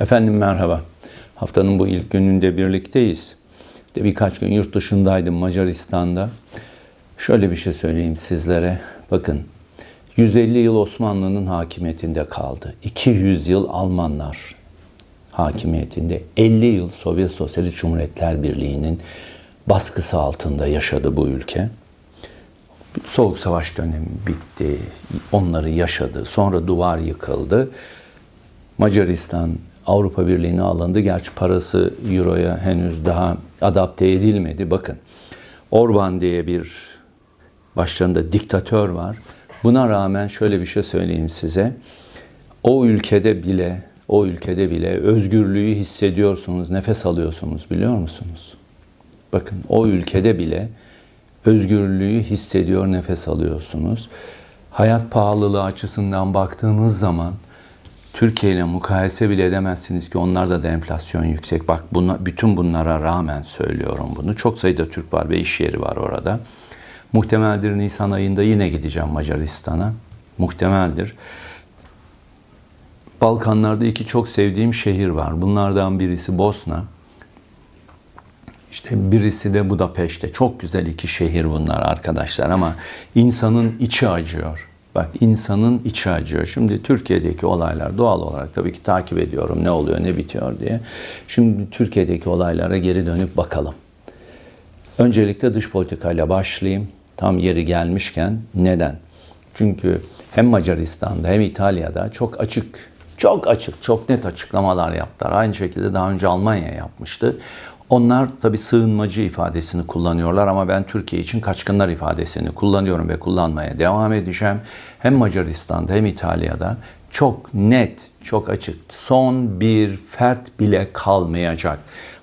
Efendim merhaba. Haftanın bu ilk gününde birlikteyiz. İşte birkaç gün yurt dışındaydım Macaristan'da. Şöyle bir şey söyleyeyim sizlere. Bakın 150 yıl Osmanlı'nın hakimiyetinde kaldı. 200 yıl Almanlar hakimiyetinde. 50 yıl Sovyet Sosyalist Cumhuriyetler Birliği'nin baskısı altında yaşadı bu ülke. Soğuk Savaş dönemi bitti. Onları yaşadı. Sonra duvar yıkıldı. Macaristan Avrupa Birliği'ne alındı. Gerçi parası Euro'ya henüz daha adapte edilmedi. Bakın Orban diye bir başlarında diktatör var. Buna rağmen şöyle bir şey söyleyeyim size. O ülkede bile o ülkede bile özgürlüğü hissediyorsunuz, nefes alıyorsunuz biliyor musunuz? Bakın o ülkede bile özgürlüğü hissediyor, nefes alıyorsunuz. Hayat pahalılığı açısından baktığınız zaman Türkiye ile mukayese bile edemezsiniz ki onlarda da enflasyon yüksek. Bak buna, bütün bunlara rağmen söylüyorum bunu. Çok sayıda Türk var ve iş yeri var orada. Muhtemeldir Nisan ayında yine gideceğim Macaristan'a. Muhtemeldir. Balkanlarda iki çok sevdiğim şehir var. Bunlardan birisi Bosna. İşte birisi de Budapeşte. Çok güzel iki şehir bunlar arkadaşlar ama insanın içi acıyor. Bak insanın içi acıyor. Şimdi Türkiye'deki olaylar doğal olarak tabii ki takip ediyorum ne oluyor ne bitiyor diye. Şimdi Türkiye'deki olaylara geri dönüp bakalım. Öncelikle dış politikayla başlayayım. Tam yeri gelmişken neden? Çünkü hem Macaristan'da hem İtalya'da çok açık, çok açık, çok net açıklamalar yaptılar. Aynı şekilde daha önce Almanya yapmıştı. Onlar tabii sığınmacı ifadesini kullanıyorlar ama ben Türkiye için kaçkınlar ifadesini kullanıyorum ve kullanmaya devam edeceğim. Hem Macaristan'da hem İtalya'da çok net, çok açık. Son bir fert bile kalmayacak.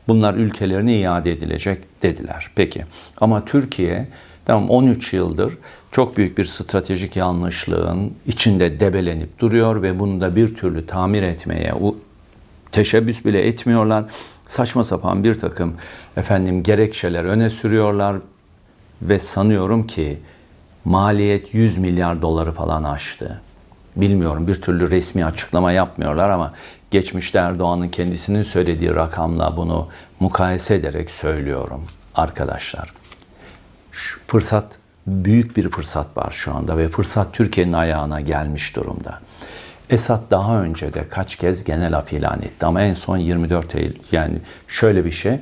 Bunlar ülkelerine iade edilecek dediler. Peki ama Türkiye tamam 13 yıldır çok büyük bir stratejik yanlışlığın içinde debelenip duruyor ve bunu da bir türlü tamir etmeye teşebbüs bile etmiyorlar. Saçma sapan bir takım efendim gerekçeler öne sürüyorlar ve sanıyorum ki maliyet 100 milyar doları falan aştı. Bilmiyorum bir türlü resmi açıklama yapmıyorlar ama geçmişte Erdoğan'ın kendisinin söylediği rakamla bunu mukayese ederek söylüyorum arkadaşlar. Şu fırsat büyük bir fırsat var şu anda ve fırsat Türkiye'nin ayağına gelmiş durumda. Esad daha önce de kaç kez genel af ilan etti? Ama en son 24 Eylül yani şöyle bir şey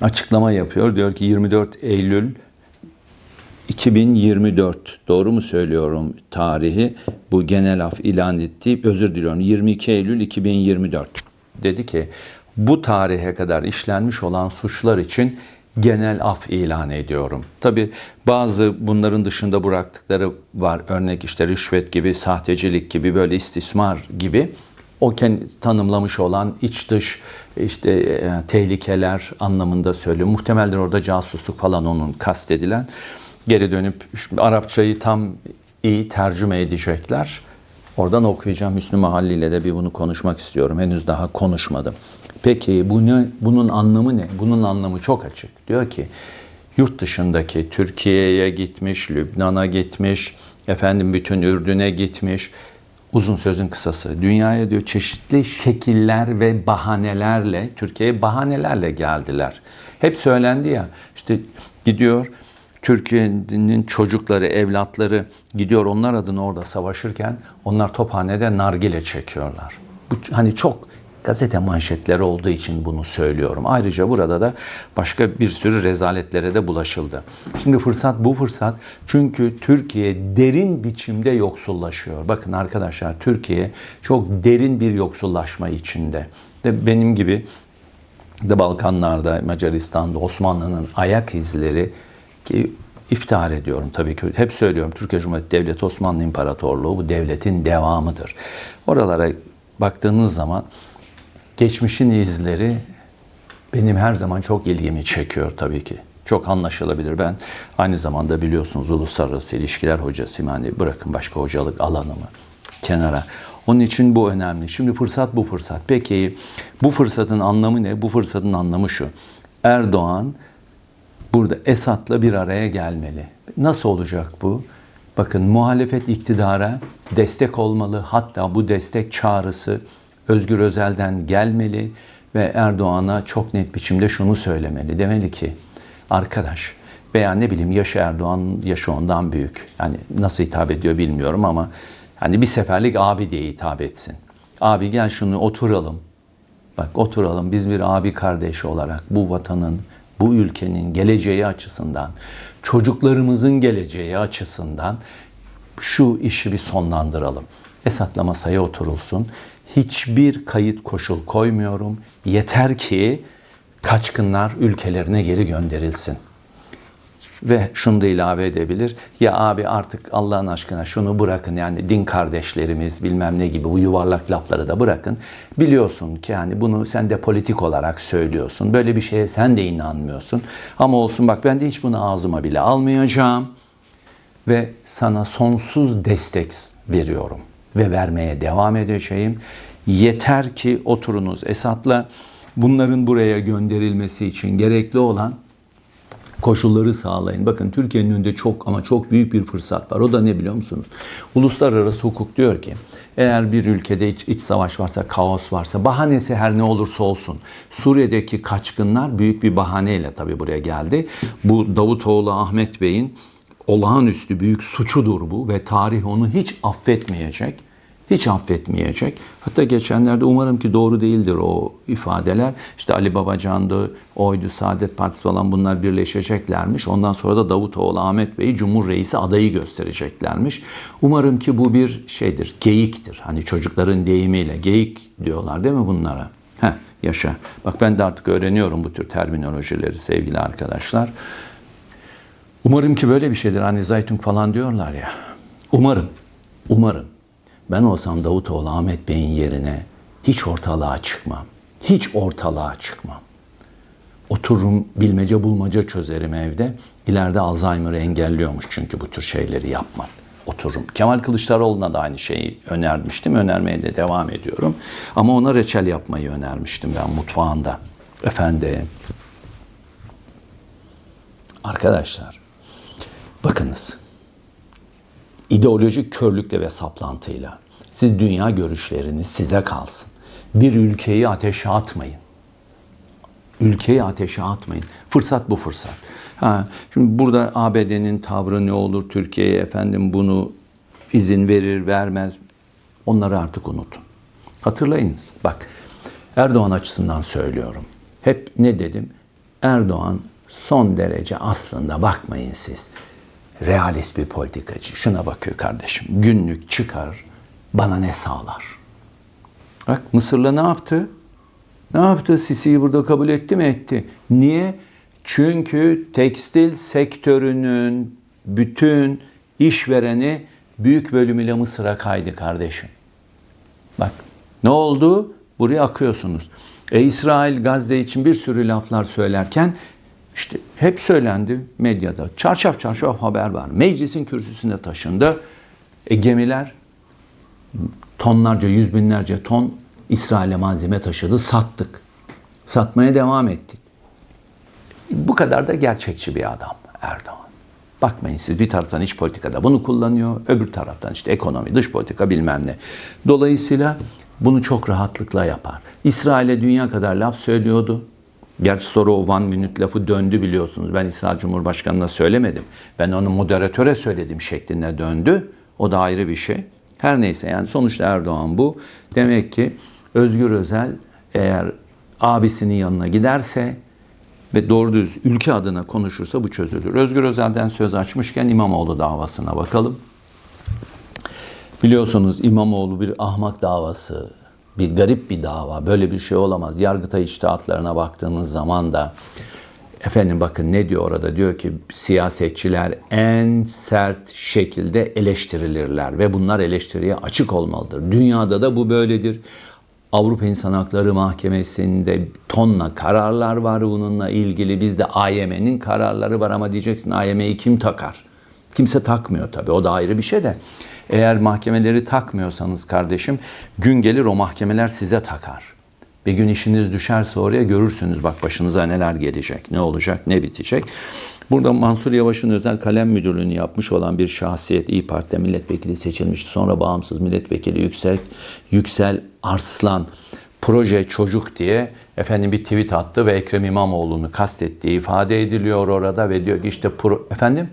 açıklama yapıyor. Diyor ki 24 Eylül 2024 doğru mu söylüyorum tarihi? Bu genel af ilan etti. Özür diliyorum. 22 Eylül 2024 dedi ki bu tarihe kadar işlenmiş olan suçlar için genel af ilan ediyorum. Tabi bazı bunların dışında bıraktıkları var. Örnek işte rüşvet gibi, sahtecilik gibi, böyle istismar gibi. O kendi tanımlamış olan iç dış işte e, tehlikeler anlamında söylüyor. Muhtemeldir orada casusluk falan onun kastedilen. Geri dönüp Arapçayı tam iyi tercüme edecekler. Oradan okuyacağım Hüsnü Mahalli ile de bir bunu konuşmak istiyorum. Henüz daha konuşmadım. Peki bu ne, bunun anlamı ne? Bunun anlamı çok açık. Diyor ki yurt dışındaki Türkiye'ye gitmiş, Lübnan'a gitmiş, efendim bütün Ürdün'e gitmiş. Uzun sözün kısası. Dünyaya diyor çeşitli şekiller ve bahanelerle, Türkiye'ye bahanelerle geldiler. Hep söylendi ya işte gidiyor Türkiye'nin çocukları, evlatları gidiyor onlar adına orada savaşırken onlar tophanede nargile çekiyorlar. Bu hani çok gazete manşetleri olduğu için bunu söylüyorum. Ayrıca burada da başka bir sürü rezaletlere de bulaşıldı. Şimdi fırsat bu fırsat çünkü Türkiye derin biçimde yoksullaşıyor. Bakın arkadaşlar Türkiye çok derin bir yoksullaşma içinde. De benim gibi de Balkanlarda, Macaristan'da Osmanlı'nın ayak izleri ki iftihar ediyorum tabii ki. Hep söylüyorum Türkiye Cumhuriyeti Devleti Osmanlı İmparatorluğu bu devletin devamıdır. Oralara baktığınız zaman geçmişin izleri benim her zaman çok ilgimi çekiyor tabii ki. Çok anlaşılabilir. Ben aynı zamanda biliyorsunuz uluslararası ilişkiler hocasıyım. Hani bırakın başka hocalık alanımı kenara. Onun için bu önemli. Şimdi fırsat bu fırsat. Peki bu fırsatın anlamı ne? Bu fırsatın anlamı şu. Erdoğan burada Esad'la bir araya gelmeli. Nasıl olacak bu? Bakın muhalefet iktidara destek olmalı. Hatta bu destek çağrısı Özgür Özel'den gelmeli ve Erdoğan'a çok net biçimde şunu söylemeli. Demeli ki arkadaş veya ne bileyim yaşı Erdoğan yaşı ondan büyük. Yani nasıl hitap ediyor bilmiyorum ama hani bir seferlik abi diye hitap etsin. Abi gel şunu oturalım. Bak oturalım biz bir abi kardeş olarak bu vatanın, bu ülkenin geleceği açısından, çocuklarımızın geleceği açısından şu işi bir sonlandıralım. Esat'la masaya oturulsun. Hiçbir kayıt koşul koymuyorum. Yeter ki kaçkınlar ülkelerine geri gönderilsin. Ve şunu da ilave edebilir. Ya abi artık Allah'ın aşkına şunu bırakın yani din kardeşlerimiz bilmem ne gibi bu yuvarlak lafları da bırakın. Biliyorsun ki yani bunu sen de politik olarak söylüyorsun. Böyle bir şeye sen de inanmıyorsun. Ama olsun bak ben de hiç bunu ağzıma bile almayacağım. Ve sana sonsuz destek veriyorum. Ve vermeye devam edeceğim. Yeter ki oturunuz Esat'la bunların buraya gönderilmesi için gerekli olan koşulları sağlayın. Bakın Türkiye'nin önünde çok ama çok büyük bir fırsat var. O da ne biliyor musunuz? Uluslararası hukuk diyor ki eğer bir ülkede iç, iç savaş varsa, kaos varsa, bahanesi her ne olursa olsun. Suriye'deki kaçkınlar büyük bir bahaneyle tabii buraya geldi. Bu Davutoğlu Ahmet Bey'in olağanüstü büyük suçudur bu ve tarih onu hiç affetmeyecek. Hiç affetmeyecek. Hatta geçenlerde umarım ki doğru değildir o ifadeler. İşte Ali Babacan'dı, oydu, Saadet Partisi falan bunlar birleşeceklermiş. Ondan sonra da Davutoğlu Ahmet Bey'i Cumhur Reisi adayı göstereceklermiş. Umarım ki bu bir şeydir, geyiktir. Hani çocukların deyimiyle geyik diyorlar değil mi bunlara? Heh, yaşa. Bak ben de artık öğreniyorum bu tür terminolojileri sevgili arkadaşlar. Umarım ki böyle bir şeydir. Hani Zaytun falan diyorlar ya. Umarım, umarım. Ben olsam Davutoğlu Ahmet Bey'in yerine hiç ortalığa çıkmam. Hiç ortalığa çıkmam. Otururum bilmece bulmaca çözerim evde. İleride Alzheimer'ı engelliyormuş çünkü bu tür şeyleri yapmak. Otururum. Kemal Kılıçdaroğlu'na da aynı şeyi önermiştim. Önermeye de devam ediyorum. Ama ona reçel yapmayı önermiştim ben mutfağında. Efendim. Arkadaşlar. Bakınız ideolojik körlükle ve saplantıyla. Siz dünya görüşleriniz size kalsın. Bir ülkeyi ateşe atmayın. Ülkeyi ateşe atmayın. Fırsat bu fırsat. Ha, şimdi burada ABD'nin tavrı ne olur Türkiye'ye efendim bunu izin verir vermez onları artık unutun. Hatırlayınız bak Erdoğan açısından söylüyorum. Hep ne dedim? Erdoğan son derece aslında bakmayın siz realist bir politikacı. Şuna bakıyor kardeşim. Günlük çıkar, bana ne sağlar? Bak Mısır'la ne yaptı? Ne yaptı? Sisi'yi burada kabul etti mi? Etti. Niye? Çünkü tekstil sektörünün bütün işvereni büyük bölümüyle Mısır'a kaydı kardeşim. Bak ne oldu? Buraya akıyorsunuz. E, İsrail Gazze için bir sürü laflar söylerken işte hep söylendi medyada. Çarşaf çarşaf haber var. Meclisin kürsüsünde taşındı. E, gemiler tonlarca, yüz binlerce ton İsrail'e malzeme taşıdı. Sattık. Satmaya devam ettik. Bu kadar da gerçekçi bir adam Erdoğan. Bakmayın siz bir taraftan iç politikada bunu kullanıyor, öbür taraftan işte ekonomi, dış politika bilmem ne. Dolayısıyla bunu çok rahatlıkla yapar. İsrail'e dünya kadar laf söylüyordu. Gerçi sonra o one minute lafı döndü biliyorsunuz. Ben İsrail Cumhurbaşkanı'na söylemedim. Ben onu moderatöre söyledim şeklinde döndü. O da ayrı bir şey. Her neyse yani sonuçta Erdoğan bu. Demek ki Özgür Özel eğer abisinin yanına giderse ve doğru düz ülke adına konuşursa bu çözülür. Özgür Özel'den söz açmışken İmamoğlu davasına bakalım. Biliyorsunuz İmamoğlu bir ahmak davası, bir garip bir dava. Böyle bir şey olamaz. Yargıtay içtihatlarına baktığınız zaman da efendim bakın ne diyor orada? Diyor ki siyasetçiler en sert şekilde eleştirilirler ve bunlar eleştiriye açık olmalıdır. Dünyada da bu böyledir. Avrupa İnsan Hakları Mahkemesi'nde tonla kararlar var bununla ilgili. Bizde AYM'nin kararları var ama diyeceksin AYM'yi kim takar? Kimse takmıyor tabii. O da ayrı bir şey de. Eğer mahkemeleri takmıyorsanız kardeşim gün gelir o mahkemeler size takar. Bir gün işiniz düşerse oraya görürsünüz bak başınıza neler gelecek, ne olacak, ne bitecek. Burada Mansur Yavaş'ın özel kalem müdürlüğünü yapmış olan bir şahsiyet İyi Parti'de milletvekili seçilmişti. Sonra bağımsız milletvekili Yüksel, Yüksel Arslan proje çocuk diye efendim bir tweet attı ve Ekrem İmamoğlu'nu kastettiği ifade ediliyor orada ve diyor ki işte pro... efendim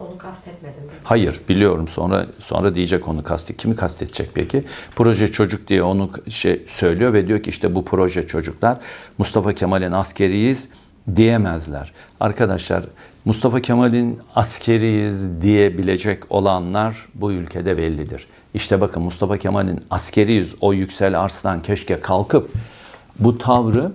Onu kastetmedim. Hayır biliyorum sonra sonra diyecek onu kasti. Kimi kastetecek peki? Proje çocuk diye onu şey söylüyor ve diyor ki işte bu proje çocuklar Mustafa Kemal'in askeriyiz diyemezler. Arkadaşlar Mustafa Kemal'in askeriyiz diyebilecek olanlar bu ülkede bellidir. İşte bakın Mustafa Kemal'in askeriyiz o Yüksel Arslan keşke kalkıp bu tavrı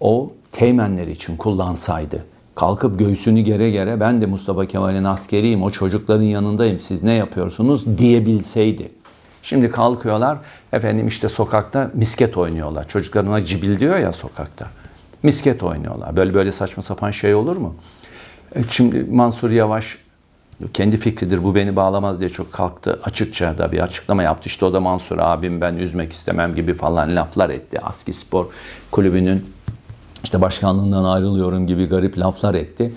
o teğmenler için kullansaydı kalkıp göğsünü gere gere ben de Mustafa Kemal'in askeriyim, o çocukların yanındayım, siz ne yapıyorsunuz diyebilseydi. Şimdi kalkıyorlar, efendim işte sokakta misket oynuyorlar. Çocuklarına cibil diyor ya sokakta. Misket oynuyorlar. Böyle böyle saçma sapan şey olur mu? E, Şimdi Mansur Yavaş kendi fikridir bu beni bağlamaz diye çok kalktı. Açıkça da bir açıklama yaptı. İşte o da Mansur abim ben üzmek istemem gibi falan laflar etti. Aski Spor Kulübü'nün işte başkanlığından ayrılıyorum gibi garip laflar etti.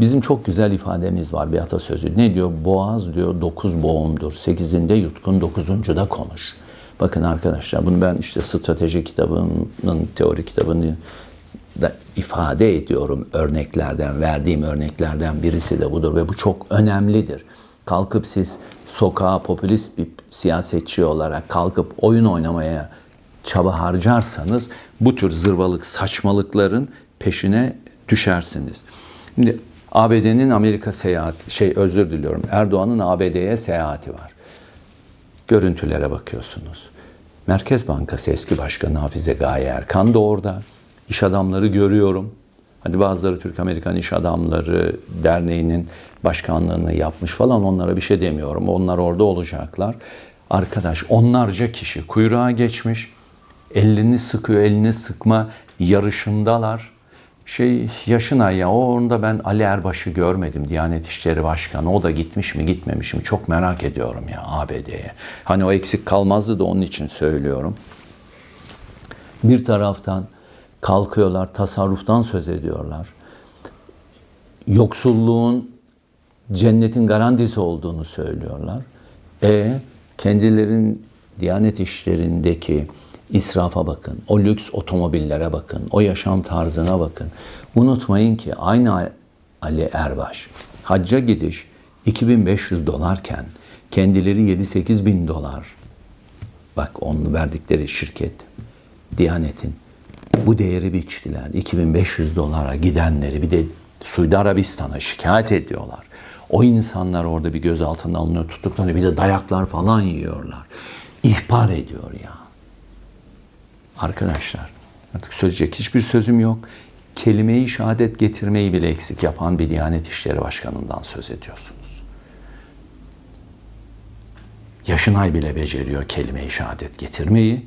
Bizim çok güzel ifademiz var bir atasözü. Ne diyor? Boğaz diyor dokuz boğumdur. Sekizinde yutkun, dokuzuncuda konuş. Bakın arkadaşlar bunu ben işte strateji kitabının, teori kitabını da ifade ediyorum örneklerden, verdiğim örneklerden birisi de budur ve bu çok önemlidir. Kalkıp siz sokağa popülist bir siyasetçi olarak kalkıp oyun oynamaya çaba harcarsanız bu tür zırvalık saçmalıkların peşine düşersiniz. Şimdi ABD'nin Amerika seyahati, şey özür diliyorum Erdoğan'ın ABD'ye seyahati var. Görüntülere bakıyorsunuz. Merkez Bankası eski başkanı Hafize Gaye Erkan da orada. İş adamları görüyorum. Hadi bazıları Türk Amerikan İş Adamları Derneği'nin başkanlığını yapmış falan onlara bir şey demiyorum. Onlar orada olacaklar. Arkadaş onlarca kişi kuyruğa geçmiş. Elini sıkıyor, elini sıkma yarışındalar. Şey yaşına ya o onda ben Ali Erbaş'ı görmedim Diyanet İşleri Başkanı. O da gitmiş mi gitmemiş mi çok merak ediyorum ya ABD'ye. Hani o eksik kalmazdı da onun için söylüyorum. Bir taraftan kalkıyorlar, tasarruftan söz ediyorlar. Yoksulluğun cennetin garantisi olduğunu söylüyorlar. E kendilerin Diyanet işlerindeki israfa bakın, o lüks otomobillere bakın, o yaşam tarzına bakın. Unutmayın ki aynı Ali Erbaş hacca gidiş 2500 dolarken kendileri 7-8 bin dolar bak onun verdikleri şirket Diyanet'in bu değeri biçtiler. 2500 dolara gidenleri bir de Suudi Arabistan'a şikayet ediyorlar. O insanlar orada bir gözaltına alınıyor, tutuklanıyor. Bir de dayaklar falan yiyorlar. İhbar ediyor ya. Arkadaşlar artık söyleyecek hiçbir sözüm yok. Kelimeyi şehadet getirmeyi bile eksik yapan bir Diyanet İşleri Başkanı'ndan söz ediyorsunuz. Yaşınay bile beceriyor kelimeyi şehadet getirmeyi.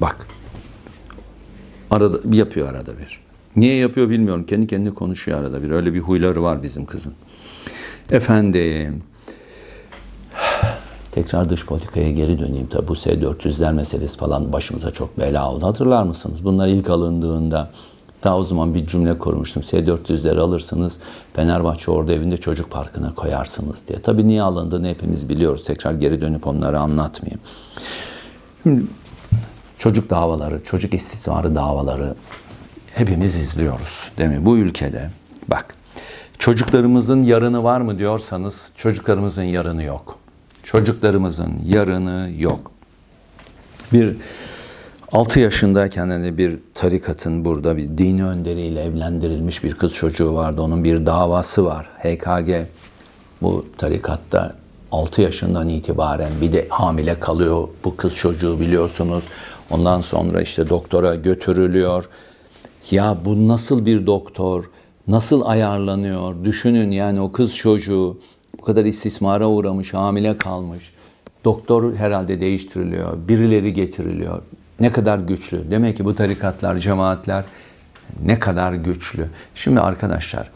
Bak arada yapıyor arada bir. Niye yapıyor bilmiyorum. Kendi kendine konuşuyor arada bir. Öyle bir huyları var bizim kızın. Efendim. Tekrar dış politikaya geri döneyim. Tabi bu S-400'ler meselesi falan başımıza çok bela oldu. Hatırlar mısınız? Bunlar ilk alındığında daha o zaman bir cümle kurmuştum. S-400'leri alırsınız Fenerbahçe orada evinde çocuk parkına koyarsınız diye. Tabii niye alındığını hepimiz biliyoruz. Tekrar geri dönüp onları anlatmayayım. Şimdi çocuk davaları, çocuk istismarı davaları hepimiz izliyoruz değil mi? Bu ülkede bak çocuklarımızın yarını var mı diyorsanız çocuklarımızın yarını yok. Çocuklarımızın yarını yok. Bir 6 yaşındayken hani bir tarikatın burada bir dini önderiyle evlendirilmiş bir kız çocuğu vardı. Onun bir davası var. HKG bu tarikatta 6 yaşından itibaren bir de hamile kalıyor bu kız çocuğu biliyorsunuz. Ondan sonra işte doktora götürülüyor. Ya bu nasıl bir doktor? Nasıl ayarlanıyor? Düşünün yani o kız çocuğu bu kadar istismara uğramış, hamile kalmış. Doktor herhalde değiştiriliyor, birileri getiriliyor. Ne kadar güçlü. Demek ki bu tarikatlar, cemaatler ne kadar güçlü. Şimdi arkadaşlar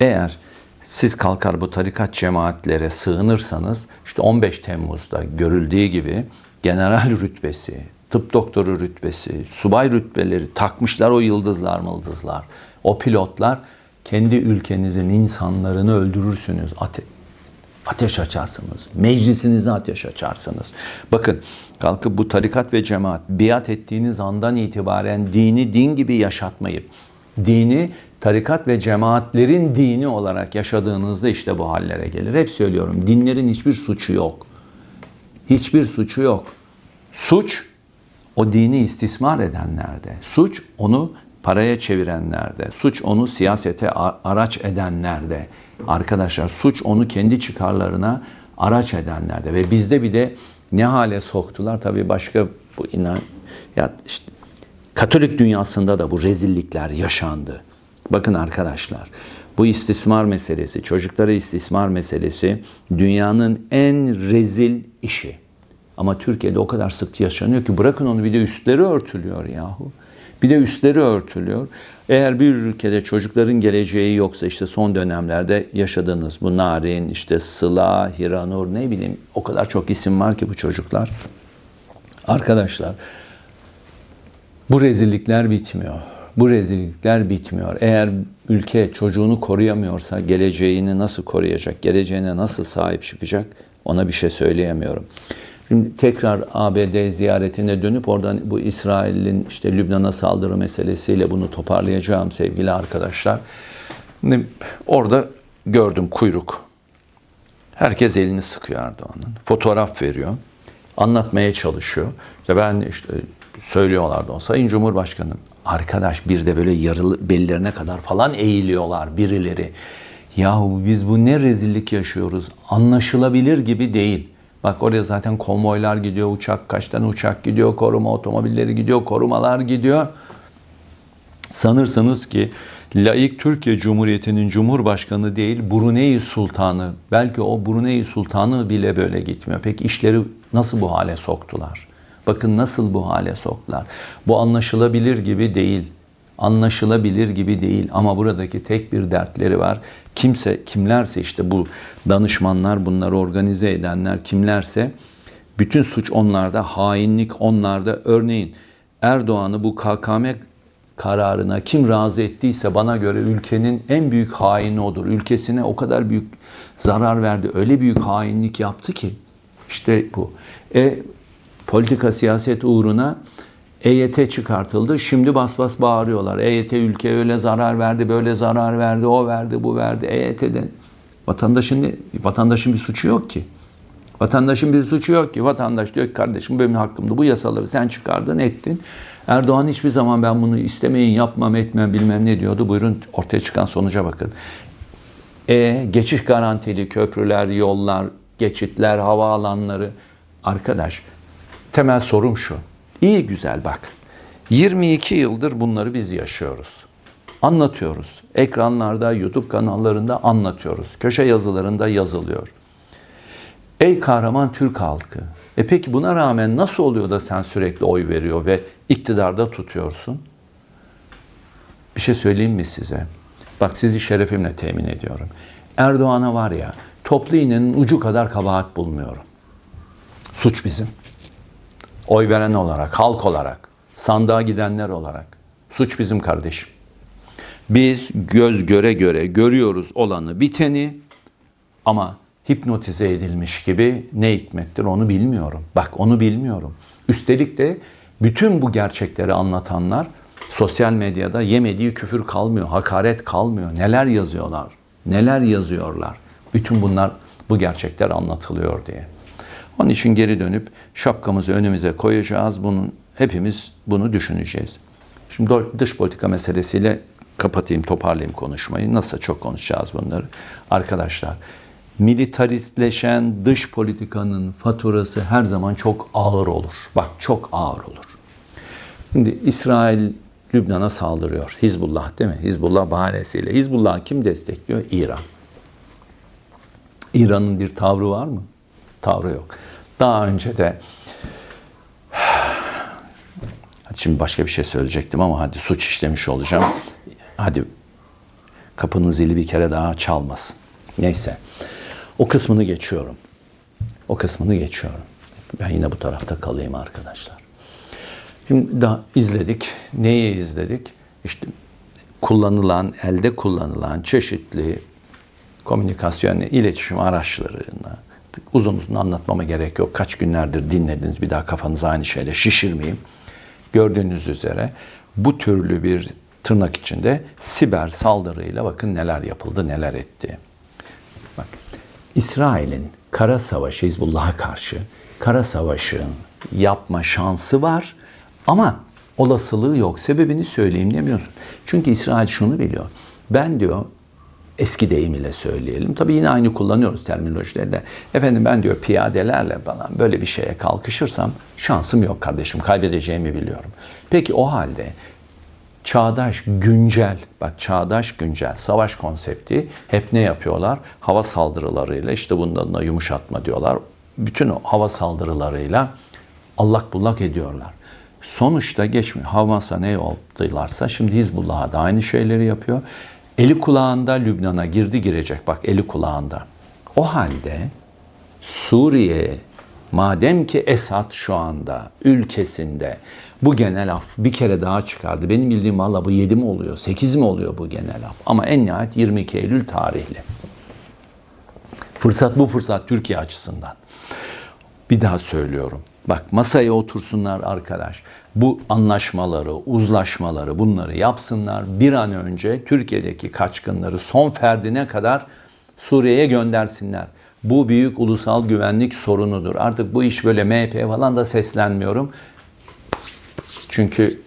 eğer siz kalkar bu tarikat cemaatlere sığınırsanız işte 15 Temmuz'da görüldüğü gibi general rütbesi, tıp doktoru rütbesi, subay rütbeleri takmışlar o yıldızlar mıldızlar. O pilotlar kendi ülkenizin insanlarını öldürürsünüz. Ate Ateş açarsınız. Meclisinize ateş açarsınız. Bakın kalkıp bu tarikat ve cemaat biat ettiğiniz andan itibaren dini din gibi yaşatmayıp dini tarikat ve cemaatlerin dini olarak yaşadığınızda işte bu hallere gelir. Hep söylüyorum dinlerin hiçbir suçu yok. Hiçbir suçu yok. Suç o dini istismar edenlerde. Suç onu paraya çevirenlerde. Suç onu siyasete araç edenlerde. Arkadaşlar suç onu kendi çıkarlarına araç edenlerde. Ve bizde bir de ne hale soktular? Tabii başka bu inan ya işte Katolik dünyasında da bu rezillikler yaşandı. Bakın arkadaşlar, bu istismar meselesi, çocuklara istismar meselesi dünyanın en rezil işi. Ama Türkiye'de o kadar sık yaşanıyor ki bırakın onu bir de üstleri örtülüyor yahu. Bir de üstleri örtülüyor. Eğer bir ülkede çocukların geleceği yoksa işte son dönemlerde yaşadığınız bu Narin, işte Sıla, Hiranur ne bileyim o kadar çok isim var ki bu çocuklar. Arkadaşlar bu rezillikler bitmiyor. Bu rezillikler bitmiyor. Eğer ülke çocuğunu koruyamıyorsa geleceğini nasıl koruyacak? Geleceğine nasıl sahip çıkacak? Ona bir şey söyleyemiyorum. Şimdi tekrar ABD ziyaretine dönüp oradan bu İsrail'in işte Lübnan'a saldırı meselesiyle bunu toparlayacağım sevgili arkadaşlar. Şimdi Orada gördüm kuyruk. Herkes elini sıkıyor Erdoğan'ın. Fotoğraf veriyor. Anlatmaya çalışıyor. İşte ben işte söylüyorlardı o Sayın Cumhurbaşkanı. Arkadaş bir de böyle yarılı bellerine kadar falan eğiliyorlar birileri. Yahu biz bu ne rezillik yaşıyoruz. Anlaşılabilir gibi değil. Bak oraya zaten konvoylar gidiyor, uçak kaç tane uçak gidiyor, koruma otomobilleri gidiyor, korumalar gidiyor. Sanırsanız ki laik Türkiye Cumhuriyeti'nin Cumhurbaşkanı değil Brunei Sultanı, belki o Brunei Sultanı bile böyle gitmiyor. Peki işleri nasıl bu hale soktular? Bakın nasıl bu hale soktular. Bu anlaşılabilir gibi değil. Anlaşılabilir gibi değil ama buradaki tek bir dertleri var. Kimse kimlerse işte bu danışmanlar, bunları organize edenler kimlerse bütün suç onlarda, hainlik onlarda. Örneğin Erdoğan'ı bu KKM kararına kim razı ettiyse bana göre ülkenin en büyük haini odur. Ülkesine o kadar büyük zarar verdi. Öyle büyük hainlik yaptı ki işte bu. E, politika siyaset uğruna EYT çıkartıldı. Şimdi bas bas bağırıyorlar. EYT ülkeye öyle zarar verdi, böyle zarar verdi, o verdi, bu verdi. EYT'den vatandaşın vatandaşın bir suçu yok ki. Vatandaşın bir suçu yok ki. Vatandaş diyor ki kardeşim benim hakkımda bu yasaları sen çıkardın ettin. Erdoğan hiçbir zaman ben bunu istemeyin yapmam etmem bilmem ne diyordu. Buyurun ortaya çıkan sonuca bakın. E geçiş garantili köprüler, yollar, geçitler, havaalanları. Arkadaş temel sorum şu. İyi güzel bak. 22 yıldır bunları biz yaşıyoruz. Anlatıyoruz. Ekranlarda, YouTube kanallarında anlatıyoruz. Köşe yazılarında yazılıyor. Ey kahraman Türk halkı. E peki buna rağmen nasıl oluyor da sen sürekli oy veriyor ve iktidarda tutuyorsun? Bir şey söyleyeyim mi size? Bak sizi şerefimle temin ediyorum. Erdoğan'a var ya toplu iğnenin ucu kadar kabahat bulmuyorum. Suç bizim. Oy veren olarak, halk olarak, sandığa gidenler olarak. Suç bizim kardeşim. Biz göz göre göre görüyoruz olanı biteni ama hipnotize edilmiş gibi ne hikmettir onu bilmiyorum. Bak onu bilmiyorum. Üstelik de bütün bu gerçekleri anlatanlar sosyal medyada yemediği küfür kalmıyor, hakaret kalmıyor. Neler yazıyorlar, neler yazıyorlar. Bütün bunlar bu gerçekler anlatılıyor diye. Onun için geri dönüp şapkamızı önümüze koyacağız. Bunun hepimiz bunu düşüneceğiz. Şimdi dış politika meselesiyle kapatayım, toparlayayım konuşmayı. Nasıl çok konuşacağız bunları. Arkadaşlar, militaristleşen dış politikanın faturası her zaman çok ağır olur. Bak çok ağır olur. Şimdi İsrail Lübnan'a saldırıyor. Hizbullah değil mi? Hizbullah bahanesiyle. Hizbullah kim destekliyor? İran. İran'ın bir tavrı var mı? Tavrı yok. Daha önce de hadi şimdi başka bir şey söyleyecektim ama hadi suç işlemiş olacağım. Hadi kapının zili bir kere daha çalmasın. Neyse. O kısmını geçiyorum. O kısmını geçiyorum. Ben yine bu tarafta kalayım arkadaşlar. Şimdi daha izledik. Neyi izledik? İşte kullanılan, elde kullanılan çeşitli komünikasyon, iletişim araçlarına uzun uzun anlatmama gerek yok. Kaç günlerdir dinlediniz bir daha kafanızı aynı şeyle şişirmeyeyim. Gördüğünüz üzere bu türlü bir tırnak içinde siber saldırıyla bakın neler yapıldı, neler etti. Bak, İsrail'in kara savaşı Hizbullah'a karşı kara savaşı yapma şansı var ama olasılığı yok. Sebebini söyleyeyim demiyorsun. Çünkü İsrail şunu biliyor. Ben diyor eski deyim ile söyleyelim. Tabii yine aynı kullanıyoruz terminolojilerde. Efendim ben diyor piyadelerle falan böyle bir şeye kalkışırsam şansım yok kardeşim. Kaybedeceğimi biliyorum. Peki o halde çağdaş, güncel, bak çağdaş, güncel savaş konsepti hep ne yapıyorlar? Hava saldırılarıyla işte bundan da yumuşatma diyorlar. Bütün o hava saldırılarıyla allak bullak ediyorlar. Sonuçta geçmiyor. Hamas'a ne yaptılarsa şimdi Hizbullah'a da aynı şeyleri yapıyor. Eli kulağında Lübnan'a girdi girecek bak eli kulağında. O halde Suriye madem ki Esad şu anda ülkesinde bu genel af bir kere daha çıkardı. Benim bildiğim valla bu 7 mi oluyor 8 mi oluyor bu genel af. Ama en nihayet 22 Eylül tarihli. Fırsat bu fırsat Türkiye açısından. Bir daha söylüyorum. Bak masaya otursunlar arkadaş. Bu anlaşmaları, uzlaşmaları bunları yapsınlar. Bir an önce Türkiye'deki kaçkınları son ferdine kadar Suriye'ye göndersinler. Bu büyük ulusal güvenlik sorunudur. Artık bu iş böyle MHP falan da seslenmiyorum. Çünkü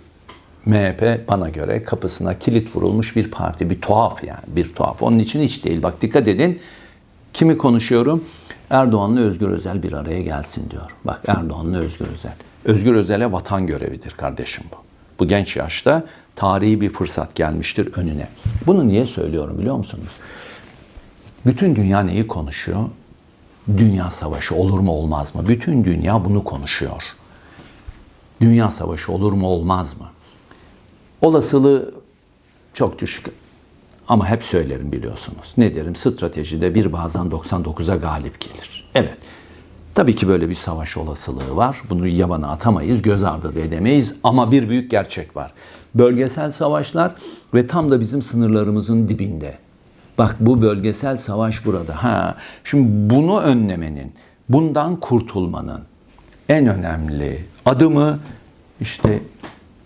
MHP bana göre kapısına kilit vurulmuş bir parti. Bir tuhaf yani bir tuhaf. Onun için hiç değil. Bak dikkat edin. Kimi konuşuyorum? Erdoğan'la Özgür Özel bir araya gelsin diyor. Bak Erdoğan'la Özgür Özel. Özgür Özel'e vatan görevidir kardeşim bu. Bu genç yaşta tarihi bir fırsat gelmiştir önüne. Bunu niye söylüyorum biliyor musunuz? Bütün dünya neyi konuşuyor? Dünya savaşı olur mu olmaz mı? Bütün dünya bunu konuşuyor. Dünya savaşı olur mu olmaz mı? Olasılığı çok düşük. Ama hep söylerim biliyorsunuz. Ne derim? Stratejide bir bazen 99'a galip gelir. Evet. Tabii ki böyle bir savaş olasılığı var. Bunu yabana atamayız, göz ardı da edemeyiz. Ama bir büyük gerçek var. Bölgesel savaşlar ve tam da bizim sınırlarımızın dibinde. Bak bu bölgesel savaş burada. Ha, şimdi bunu önlemenin, bundan kurtulmanın en önemli adımı işte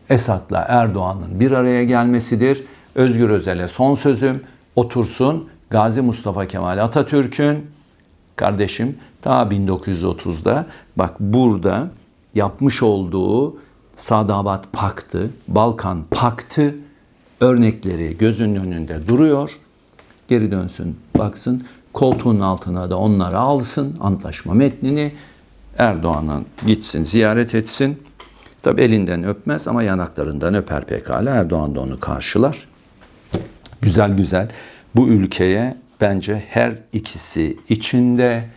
Esad'la Erdoğan'ın bir araya gelmesidir. Özgür Özel'e son sözüm otursun. Gazi Mustafa Kemal Atatürk'ün kardeşim ta 1930'da bak burada yapmış olduğu Sadabat Paktı, Balkan Paktı örnekleri gözünün önünde duruyor. Geri dönsün, baksın, koltuğun altına da onları alsın, antlaşma metnini. Erdoğan'ın gitsin, ziyaret etsin. Tabi elinden öpmez ama yanaklarından öper pekala. Erdoğan da onu karşılar. Güzel güzel bu ülkeye bence her ikisi içinde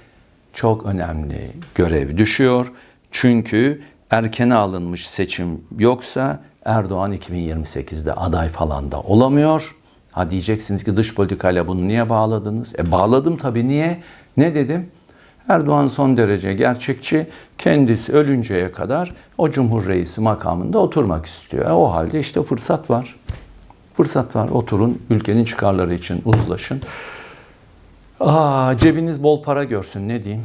çok önemli görev düşüyor. Çünkü erkene alınmış seçim yoksa Erdoğan 2028'de aday falan da olamıyor. Ha diyeceksiniz ki dış politikayla bunu niye bağladınız? E bağladım tabii niye? Ne dedim? Erdoğan son derece gerçekçi. Kendisi ölünceye kadar o Cumhur makamında oturmak istiyor. E, o halde işte fırsat var. Fırsat var. Oturun, ülkenin çıkarları için uzlaşın. Aa, cebiniz bol para görsün ne diyeyim.